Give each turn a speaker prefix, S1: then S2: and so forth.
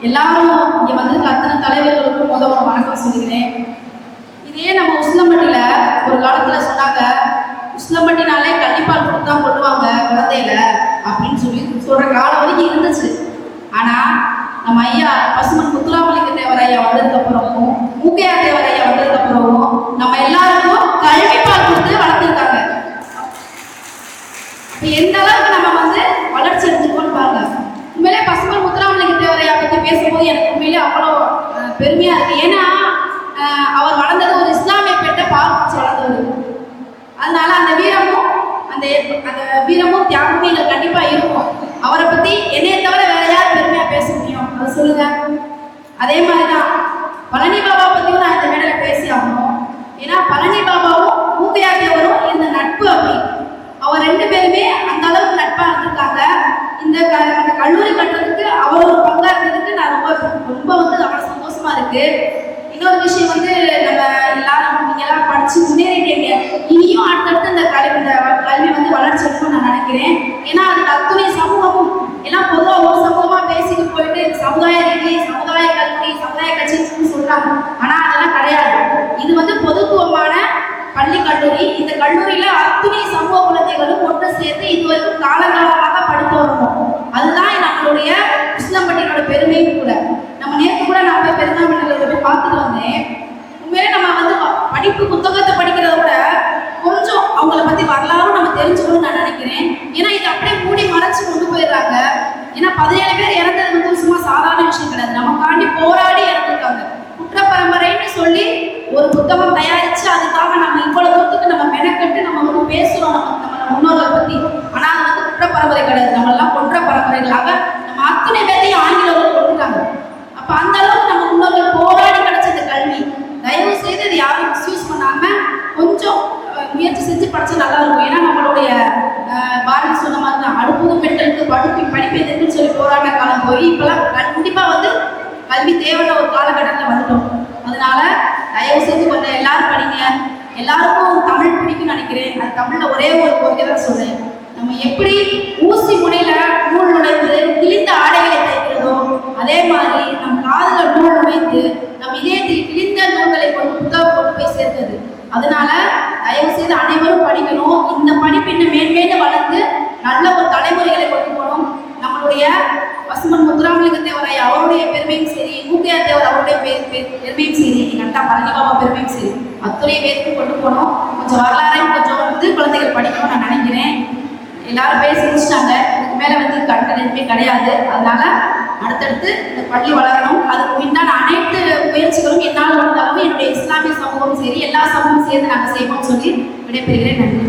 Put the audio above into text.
S1: எல்லாரும் இங்கே வந்து அத்தனை தலைவர்களுக்கும் முதல் ஒரு வணக்கம் சொல்லுகிறேன் இதே நம்ம உசிலம்பட்டியில் ஒரு காலத்துல சொன்னாங்க உசிலம்பட்டினாலே கண்டிப்பால் கொடுத்து தான் கொள்ளுவாங்க குழந்தையில அப்படின்னு சொல்லி சொல்ற காலம் வரைக்கும் இருந்துச்சு. ஆனா நம்ம ஐயா பசுமன் முத்துராமலிங்க தேவர் ஐயா வந்ததுக்கப்புறமும் மூக்கையார் தேவர் ஐயா வந்ததுக்கப்புறமும் நம்ம எல்லாருக்கும் கல்விப்பால் கொடுத்து வளர்த்துருக்காங்க. எந்த அளவு வீரமும் தியாகமும் எங்களுக்கு கண்டிப்பா இருக்கும். அவரை பத்தி என்னைய தவிர வேற யார் பெருமையா பேச முடியும்? அது சொல்லுங்க. அதே மாதிரிதான் பழனி பாபா பத்தியும் நான் இந்த மேடையில பேசி ஆகணும். ஏன்னா பழனி பாபாவும் மூக்கையாகியவரும் இந்த நட்பு அப்படி. அவர் ரெண்டு பேருமே அந்த அளவுக்கு நட்பா இருந்திருக்காங்க. இந்த க- கல்லூரி கட்டுறதுக்கு அவர் ஒரு பங்கா இருந்ததுக்கு நான் ரொம்ப ரொம்ப வந்து அவ்வளவு சந்தோஷமா இருக்கு. இன்னொரு விஷயம் வந்து நம்ம எல்லாரும் நீங்க எல்லாம் படிச்சு முன்னேறிட்டீங்க இனியும் அடுத்தடுத்து இந்த கல்வி இந்த கல்வி வந்து வளர்ச்சி இருக்கும்னு நான் நினைக்கிறேன் ஏன்னா அதுக்கு அத்துணை சமூகமும் எல்லாம் பொதுவாக ஒரு சமூகமா பேசிட்டு போயிட்டு சமுதாய ரீதி சமுதாய கல்வி சமுதாய கட்சின்னு சொல்றாங்க. ஆனா அதெல்லாம் கிடையாது. இது வந்து பொதுத்துவமான பள்ளி கல்லூரி. இந்த கல்லூரியில அத்துணை சமூக குழந்தைகளும் ஒன்று இது வரைக்கும் காலகாலமாக படித்து வரணும் அதுதான் நம்மளுடைய கிருஷ்ணம்பட்டினோட பெருமையும் கூட. நம்ம நேற்று கூட நான் போய் பெருந்தாமணியில் போய் பார்த்துட்டு வந்தேன். உண்மையிலே நம்ம வந்து படிப்பு புத்தகத்தை படிக்கிறத விட கொஞ்சம் அவங்கள பத்தி வரலாறும் நம்ம தெரிஞ்சுக்கணும்னு நான் நினைக்கிறேன் ஏன்னா இது அப்படியே மூடி மறைச்சு கொண்டு போயிடுறாங்க ஏன்னா பதினேழு பேர் இறந்தது வந்து சும்மா சாதாரண விஷயம் கிடையாது. நமக்காண்டி போராடி இறந்துருக்காங்க. குற்ற பரம்பரைன்னு சொல்லி ஒரு புத்தகம் தயாரிச்சு அதுக்காக நம்ம இவ்வளவு தூரத்துக்கு நம்ம மெனக்கெட்டு நம்ம வந்து பேசுறோம். நம்ம நம்ம முன்னோர்கள் பத்தி. ஆனா அது வந்து குற்ற பரம்பரை கிடையாது. நம்ம எல்லாம் கொன்ற பரம்பரைகளாக நம்ம அத்தனை பேரையும் ஆங்கிலம் கொண்டுட்டாங்க அப்ப அந்த அளவுக்கு நம்ம முன்னோர்கள் போராடி கிடைச்ச இந்த கல்வி தயவு செய்து இது யாரும் மிஸ்யூஸ் பண்ணாம கொஞ்சம் முயற்சி செஞ்சு படிச்சா நல்லா இருக்கும். ஏன்னா நம்மளுடைய அஹ், பாரதி சொன்ன மாதிரி தான் அடுப்பதும் பெண்களுக்கு படிப்பு படிப்பு எதுக்குன்னு சொல்லி போராட்ட காலம் போய் இப்பெல்லாம் கண்டிப்பா வந்து கல்வி தேவையான ஒரு காலகட்டத்தில் வந்துட்டோம். அதனால தயவு செஞ்சு கொஞ்சம் எல்லாரும் படிங்க. எல்லாருக்கும் தமிழ் பிடிக்கும்னு நினைக்கிறேன். அது தமிழ்ல ஒரே ஒரு கோரிக்கை தான் சொல்றேன். நம்ம எப்படி ஊசி முனையில நூல் நுழைந்து கிழிந்த ஆடைகளை தைக்கிறதோ அதே மாதிரி நம் காதல நூல் நுழைந்து நம் இதயத்தில் கிழிந்த நூல்களை கொண்டு புத்தகம் கொண்டு போய் சேர்த்தது அதனால தயவு செய்து அனைவரும் படிக்கணும். இந்த படிப்பு இன்னும் மேன்மேலும் வளர்ந்து நல்ல ஒரு தலைமுறைகளை கொண்டு அவருடைய பசுமன் முத்துராமலிங்க தேவரை அவருடைய பெருமையும் சரி மூக்கையா தேவர் அவருடைய பெருமையும் சரி எங்க அண்ணா பழனி பாபா பெருமையும் சரி. அத்துறைய பேருக்கு கொண்டு போகணும் கொஞ்சம் வரலாறையும் கொஞ்சம் வந்து குழந்தைகள் படிக்கணும்னு நான் நினைக்கிறேன். எல்லாரும் பேசி முடிச்சிட்டாங்க. இதுக்கு மேல வந்து கண்டன எதுவுமே கிடையாது. அதனால அடுத்தடுத்து இந்த பள்ளி வளரணும். அதுக்கு உண்டான அனைத்து முயற்சிகளும் என்னால் வந்தாலும் என்னுடைய இஸ்லாமிய சமூகம் சரி எல்லா சமூகமும் சேர்ந்து நாங்கள் செய்வோம்னு சொல்லி விடைபெறுகிறேன். நன்றி.